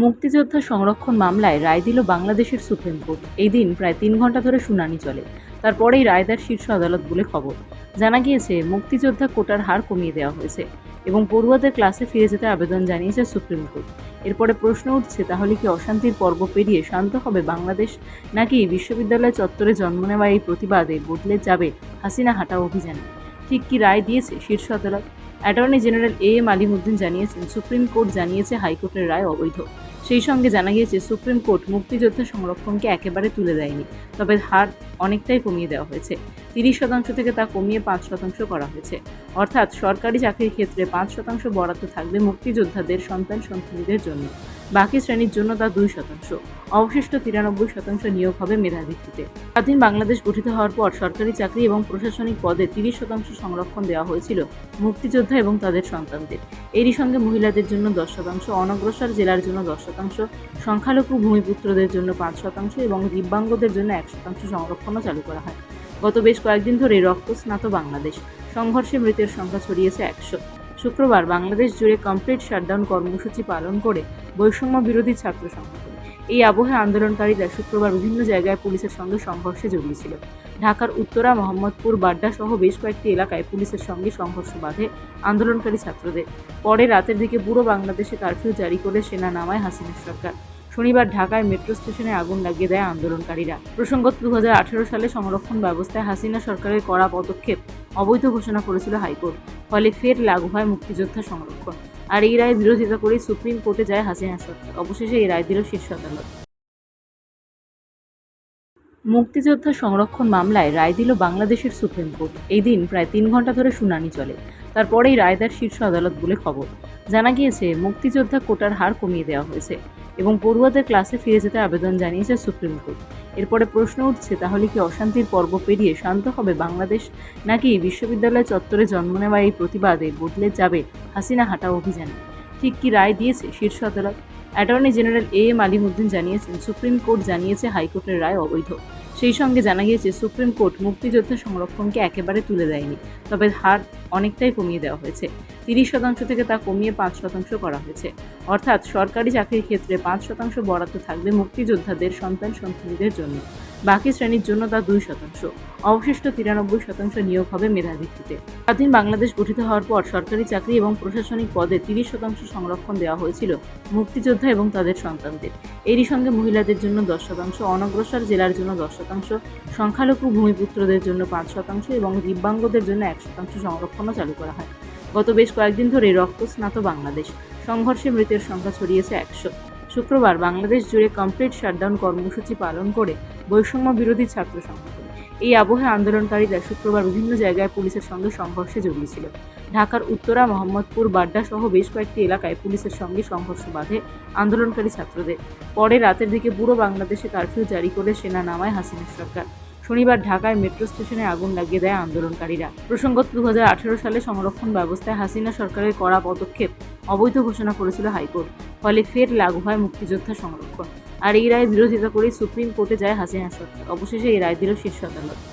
মুক্তিযোদ্ধা সংরক্ষণ মামলায় রায় দিল বাংলাদেশের সুপ্রিম কোর্ট। এই দিন প্রায় তিন ঘণ্টা ধরে শুনানি চলে। তারপরেই রায়দার শীর্ষ আদালত বলে খবর। জানা গিয়েছে, মুক্তিযোদ্ধা কোটার হার কমিয়ে দেওয়া হয়েছে এবং পড়ুয়াদের ক্লাসে ফিরে যেতে আবেদন জানিয়েছে সুপ্রিম কোর্ট। এরপরে প্রশ্ন উঠছে, তাহলে কি অশান্তির পর্ব পেরিয়ে শান্ত হবে বাংলাদেশ? নাকি বিশ্ববিদ্যালয় চত্বরে জন্ম নেওয়া এই প্রতিবাদে বদলে যাবে হাসিনা হাঁটা অভিযানে? ঠিক কি রায় দিয়েছে শীর্ষ আদালত? Attorney general A M Alimuddin জানিয়েছেন, সুপ্রিম কোর্ট জানিয়েছে হাইকোর্টের রায় অবৈধ। সেই সঙ্গে জানা গিয়েছে, সুপ্রিম কোর্ট মুক্তিযোদ্ধা সংরক্ষণকে একেবারে তুলে দেয়নি, তবে হার অনেকটাই কমিয়ে দেওয়া হয়েছে। তিরিশ শতাংশ থেকে তা কমিয়ে পাঁচ শতাংশ করা হয়েছে। অর্থাৎ সরকারি চাকরির ক্ষেত্রে পাঁচ শতাংশ বরাদ্দ থাকবে মুক্তিযোদ্ধাদের সন্তান সন্তানীদের জন্য। বাকি শ্রেণির জন্য তা দুই শতাংশ। অবশিষ্ট তিরানব্বই শতাংশ নিয়োগ হবে মেধাভিত্তিতে স্বাধীন বাংলাদেশ গঠিত হওয়ার পর সরকারি চাকরি এবং প্রশাসনিক পদে তিরিশ শতাংশ সংরক্ষণ দেওয়া হয়েছিল মুক্তিযোদ্ধা এবং তাদের সন্তানদের। এরই সঙ্গে মহিলাদের জন্য দশ শতাংশ, অনগ্রসর জেলার জন্য দশ শতাংশ, সংখ্যালঘু ভূমিপুত্রদের জন্য পাঁচ শতাংশ এবং দিব্যাঙ্গদের জন্য এক শতাংশ সংরক্ষণও চালু করা হয়। গত বেশ কয়েকদিন ধরে রক্তস্নাত বাংলাদেশ। সংঘর্ষে মৃতের সংখ্যা ছড়িয়েছে একশো। শুক্রবার বাংলাদেশ জুড়ে কমপ্লিট শাটডাউন কর্মসূচি পালন করে বৈষম্য বিরোধী ছাত্র সংগঠন। এই আবহে আন্দোলনকারীরা শুক্রবার বিভিন্ন জায়গায় পুলিশের সঙ্গে সংঘর্ষে জড়িয়েছিল। ঢাকার উত্তরা, মোহাম্মদপুর, বাড্ডা সহ বেশ কয়েকটি এলাকায় পুলিশের সঙ্গে সংঘর্ষ বাধে আন্দোলনকারী ছাত্রদের। পরে রাতের দিকে পুরো বাংলাদেশে কারফিউ জারি করে সেনা নামায় হাসিনা সরকার। শনিবার ঢাকায় মেট্রো স্টেশনে আগুন লাগিয়ে দেয় আন্দোলনকারীরা। প্রসঙ্গত দু হাজার আঠেরো সালে সংরক্ষণ ব্যবস্থায় হাসিনা সরকারের কড়া পদক্ষেপ অবৈধ ঘোষণা করেছিল হাইকোর্ট। ফলে ফের লাগু হয় মুক্তিযোদ্ধা সংরক্ষণ। আর এই রায় বিরোধিতা করে সুপ্রিম কোর্টে যায় হাসিনা সরকার। অবশেষে এই রায় দিল শীর্ষ আদালত। মুক্তিযোদ্ধা সংরক্ষণ মামলায় রায় দিল বাংলাদেশের সুপ্রিম কোর্ট। এই দিন প্রায় তিন ঘণ্টা ধরে শুনানি চলে। তারপরেই রায় দেয় শীর্ষ আদালত বলে খবর। জানা গিয়েছে, মুক্তিযোদ্ধা কোটার হার কমিয়ে দেওয়া হয়েছে এবং পড়ুয়াদের ক্লাসে ফিরে যেতে আবেদন জানিয়েছে সুপ্রিম কোর্ট। এরপরে প্রশ্ন উঠছে, তাহলে কি অশান্তির পর্ব পেরিয়ে শান্ত হবে বাংলাদেশ? নাকি বিশ্ববিদ্যালয় চত্বরে জন্ম নেওয়া এই প্রতিবাদে বদলে যাবে হাসিনা হাঁটা অভিযানে। ঠিক কি রায় দিয়েছে শীর্ষ আদালত? Attorney general A M Alimuddin জানিয়েছেন, সুপ্রিম কোর্ট জানিয়েছে হাইকোর্টের রায় অবৈধ। সেই সঙ্গে জানা গিয়েছে, সুপ্রিম কোর্ট মুক্তিযোদ্ধা সংরক্ষণকে একেবারে তুলে দেয়নি, তবে হার অনেকটাই কমিয়ে দেওয়া হয়েছে। তিরিশ শতাংশ থেকে তা কমিয়ে পাঁচ শতাংশ করা হয়েছে। অর্থাৎ সরকারি চাকরির ক্ষেত্রে পাঁচ শতাংশ বরাদ্দ থাকবে মুক্তিযোদ্ধাদের সন্তান সন্ততিদের জন্য। বাকি শ্রেণির জন্য তা দুই শতাংশ। অবশিষ্ট তিরানব্বই শতাংশ নিয়োগ হবে মেধাভিত্তিতে স্বাধীন বাংলাদেশ গঠিত হওয়ার পর সরকারি চাকরি এবং প্রশাসনিক পদে তিরিশ শতাংশ সংরক্ষণ দেওয়া হয়েছিল মুক্তিযোদ্ধা এবং তাদের সন্তানদের। এরই সঙ্গে মহিলাদের জন্য দশ শতাংশ, অনগ্রসর জেলার জন্য দশ শতাংশ, সংখ্যালঘু ভূমিপুত্রদের জন্য পাঁচ শতাংশ এবং দিব্যাঙ্গদের জন্য এক শতাংশ সংরক্ষণও চালু করা হয়। গত বেশ কয়েকদিন ধরে রক্তস্নাত বাংলাদেশ। সংঘর্ষে মৃতের সংখ্যা ছড়িয়েছে একশো। শুক্রবার বাংলাদেশ জুড়ে কমপ্লিট শাটডাউন কর্মসূচি পালন করে বৈষম্য বিরোধী ছাত্র সংগঠন। এই আবহে আন্দোলনকারীরা শুক্রবার বিভিন্ন জায়গায় পুলিশের সঙ্গে সংঘর্ষে জড়িয়েছিল। ঢাকার উত্তরা, মোহাম্মদপুর বাড্ডা সহ বেশ কয়েকটি এলাকায় পুলিশের সঙ্গে সংঘর্ষ বাধে আন্দোলনকারী ছাত্রদের। পরে রাতের দিকে পুরো বাংলাদেশে কারফিউ জারি করে সেনা নামায় হাসিনা সরকার। শনিবার ঢাকায় মেট্রো স্টেশনে আগুন লাগিয়ে দেয় আন্দোলনকারীরা। প্রসঙ্গত দু হাজার আঠেরো সালে সংরক্ষণ ব্যবস্থায় হাসিনা সরকারের কড়া পদক্ষেপ অবৈধ ঘোষণা করেছিল হাইকোর্ট। ফলে ফের লাগু হয় মুক্তিযোদ্ধা সংরক্ষণ। আর এই রায় বিরোধিতা করে সুপ্রিম কোর্টে যায় হাসিনা সরকার। অবশেষে এই রায় দিল শীর্ষ আদালত।